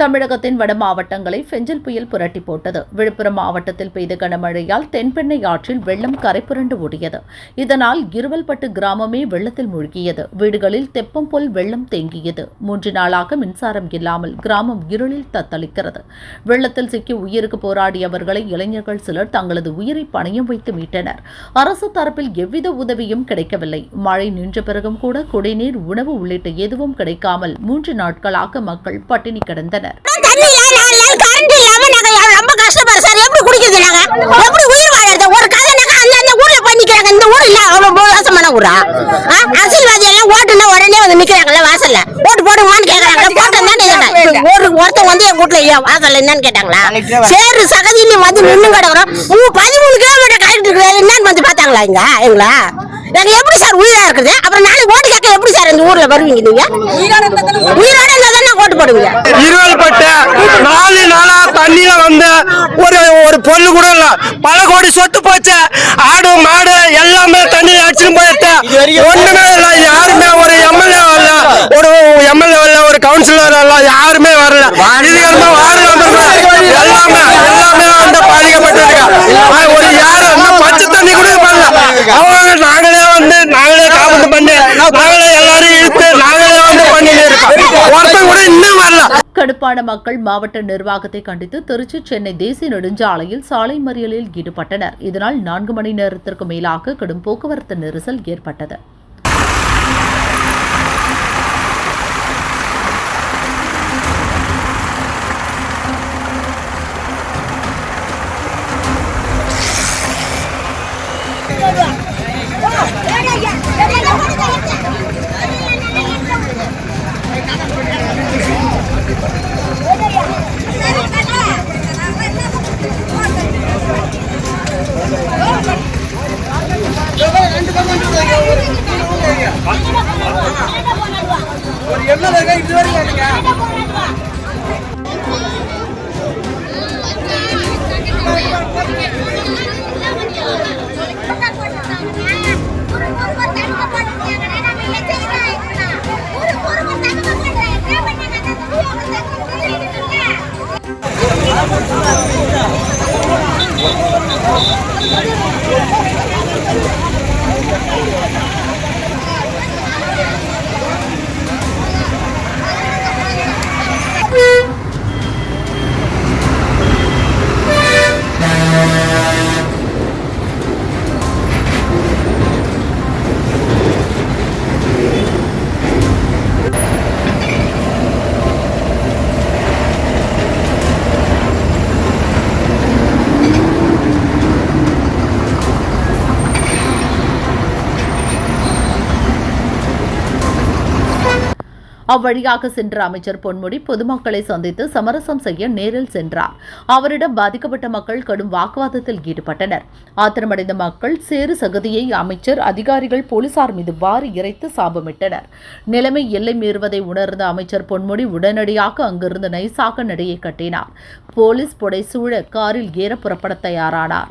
தமிழகத்தின் வட மாவட்டங்களை ஃபெஞ்சல் புயல் புரட்டி போட்டது. விழுப்புரம் மாவட்டத்தில் பெய்த கனமழையால் தென்பெண்ணை ஆற்றில் வெள்ளம் கரைபுரண்டு ஓடியது. இதனால் இருவல்பட்டு கிராமமே வெள்ளத்தில் மூழ்கியது. வீடுகளில் தெப்பம் போல் வெள்ளம் தேங்கியது. மூன்று நாளாக மின்சாரம் இல்லாமல் கிராமம் இருளில் தத்தளிக்கிறது. வெள்ளத்தில் சிக்கி உயிருக்கு போராடியவர்களை இளைஞர்கள் சிலர் தங்களது உயிரை பணையம் வைத்து மீட்டனர். அரசு தரப்பில் எவ்வித உதவியும் கிடைக்கவில்லை. மழை நின்ற பிறகும் கூட குடிநீர் உணவு உள்ளிட்ட எதுவும் கிடைக்காமல் மூன்று நாட்களாக மக்கள் பட்டினி கிடந்தனர். எவ்வ- ரொம்ப கஷ்டப்படுறோம் சார். எப்படி குடிக்கிறது நாங்க? எப்படி உயிர் வாழறது? ஒரு கதைனாக்கா அந்த அந்த ஊர்ல போய் நிக்கிறாங்க. இந்த ஊர் இல்ல அவ்வளவு மோசமான ஊரா? ஆ? அரசியல்வாதி எல்லாம் ஓட்டுனா உடனே வந்து நிக்கிறாங்கல்ல வாசல்ல. ஓட்டு போடுவான்னு கேக்குறாங்க. கேட்டேன். ஒரு ஒருத்தன் வந்து எங்க வீட்டுல வாசல்ல என்னன்னு கேட்டாங்களா? சேரு சகதியில வந்து நின்னு கிடக்குறோம் பதிமூணு கிலோமீட்டர் கரெக்ட் என்னன்னு வந்து பார்த்தாங்களா இங்க? எங்களா? நாங்க எப்படி சார் உயிரா இருக்குது அப்புறம் நாளைக்கு ஓட்டு கேட்க எப்படி சார் இந்த ஊர்ல வருவீங்க நீங்க? உயிரோட இருந்தா ஓட்டு போடுவீங்க? இருவல்பட்ட நாலு நாளா தண்ணியில வந்து ஒரு ஒரு பொண்ணு கூட இல்ல பல கோடி சொத்து போச்சு. ஆடு மாடு எல்லாமே தண்ணி அடிச்சுட்டு போயிட்டு ஒண்ணுமே இல்ல யாருமே ஒரு எம்எல்ஏ வரல ஒரு எம்எல்ஏ வரல ஒரு கவுன்சிலர் வரல யாருமே வரல இதுகளுமே வார்டு மெம்பர் எல்லாமே எல்லாமே வந்து பாதிக்கப்பட்டிருக்கா ஒரு யாரு வந்து பச்சை தண்ணி கூட வரல அவங்க நாங்களே வந்து நாங்களே காப்பீட்டு பண்ணி நாங்களே எல்லாரும் இழுத்து நாங்களே வந்து பண்ணிட்டு இருக்கோம் ஒருத்தன் கூட இன்னும் வரல கடுப்பான மக்கள் மாவட்ட நிர்வாகத்தை கண்டித்து திருச்சி சென்னை தேசிய நெடுஞ்சாலையில் சாலை மறியலில் ஈடுபட்டனர். இதனால் நான்கு மணி நேரத்திற்கு மேலாக கடும் போக்குவரத்து நெரிசல் ஏற்பட்டது. அவ்வழியாக சென்ற அமைச்சர் பொன்முடி பொதுமக்களை சந்தித்து சமரசம் செய்ய நேரில் சென்றார். அவரிடம் பாதிக்கப்பட்ட மக்கள் கடும் வாக்குவாதத்தில் ஈடுபட்டனர். ஆத்திரமடைந்த மக்கள் சேறு சகதியை அமைச்சர் அதிகாரிகள் போலீசார் மீது வாரி இறைத்து சாபமிட்டனர். நிலைமை எல்லை மீறுவதை உணர்ந்த அமைச்சர் பொன்முடி உடனடியாக அங்கிருந்து நைசாக நடையை கட்டினார். போலீஸ் புடைசூழ காரில் ஏற புறப்பட தயாரானார்.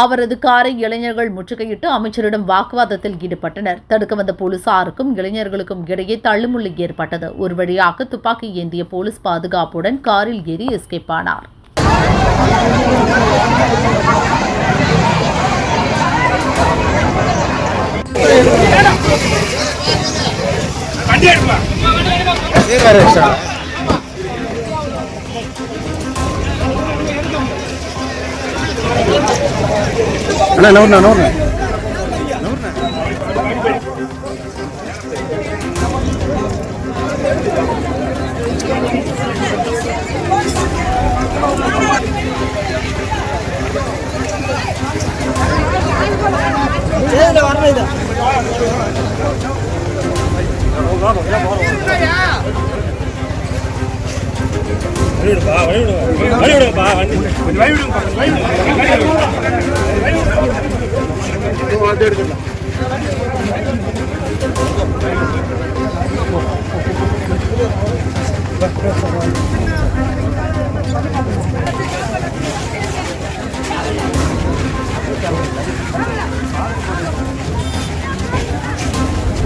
அவரது காரை இளைஞர்கள் முற்றுகையிட்டு அமைச்சரிடம் வாக்குவாதத்தில் ஈடுபட்டனர். தடுக்க வந்த போலீசாருக்கும் இளைஞர்களுக்கும் இடையே தள்ளுமுள்ளு ஏற்பட்டது. ஒரு வழியாக துப்பாக்கி ஏந்திய போலீஸ் பாதுகாப்புடன் காரில் ஏறி எஸ்கேப் ஆனார். அண்ணா நவுண்ணா நவுண்ணா Thank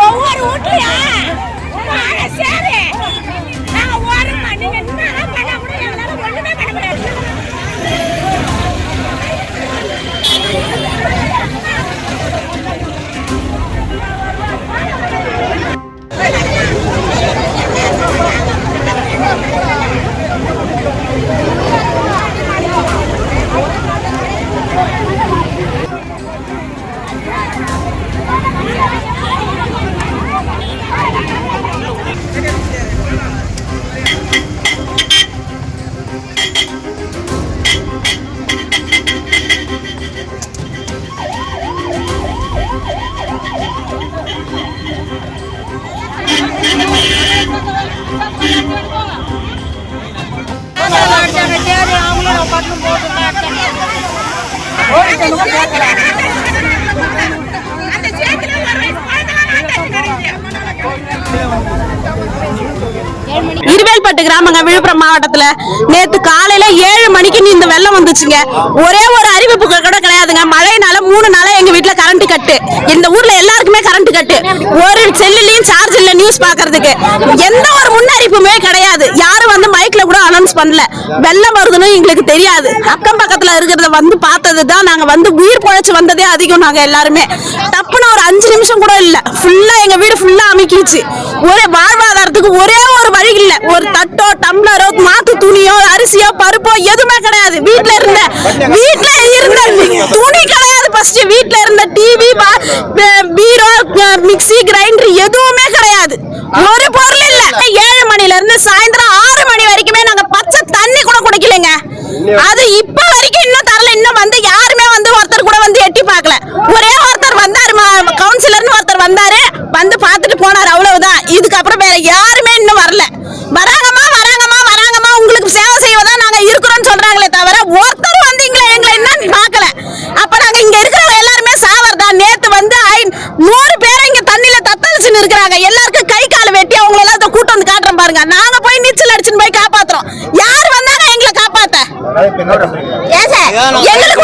ஒவ்வொரு வீட்லயும் வாழை சேரு. அந்த ஆமாங்க விழுப்புரம் மாவட்டத்துல. நேத்து காலையில ஏழு மணிக்கு இந்த வெள்ளம் வந்துச்சுங்க. ஒரே ஒரு அறிவிப்பு கூட கிடையாதுங்க. மழைனால மூணு நாளா எங்க வீட்டுல கரண்ட் கட்டு இந்த ஊர்ல எல்லாருக்குமே கரண்ட் கட்டு ஒரு செல்லுலயும் சார்ஜ் இல்ல நியூஸ் பாக்குறதுக்கு. எந்த ஒரு முன்னறிப்புமே கிடையாது. யாரும் வந்து மைக்ல கூட அனௌன்ஸ் பண்ணல. வெள்ளம் வருதுன்னு எங்களுக்கு தெரியாது. அக்கம் பக்கத்துல இருக்கிறத வந்து பார்த்தது தான் நாங்க வந்து உயிர் பொழைச்சு வந்ததே அதிகம் நாங்க எல்லாருமே. தப்புன்னு ஒரு அஞ்சு நிமிஷம் கூட இல்ல. ஃபுல்லா எங்க வீடு ஃபுல்லா அமைக்கிச்சு ஒரே வாழ்வாதாரத்துக்கு ஒரே ஒரு இல்ல ஒரு தட்டோ டம்ளரோ மாத்து துணியோ அரிசியோ பருப்போ எதுவுமே கிடையாது. வீட்டுல இருந்த வீட்டுல இருந்த துணி கிடையாது ஃபர்ஸ்ட் வீட்ல இருந்த டிவி பீரோ மிக்ஸி கிரைண்டர் எதுவுமே கிடையாது. ஒரு பொருள் இல்ல. ஏழு மணில இருந்து சாய் பாருங்க நாங்க போய் நீச்சல் அடிச்சுன்னு போய் காப்பாத்துறோம். யார் வந்தாங்க எங்களை காப்பாத்த? ஏன் சார்? எங்களுக்கு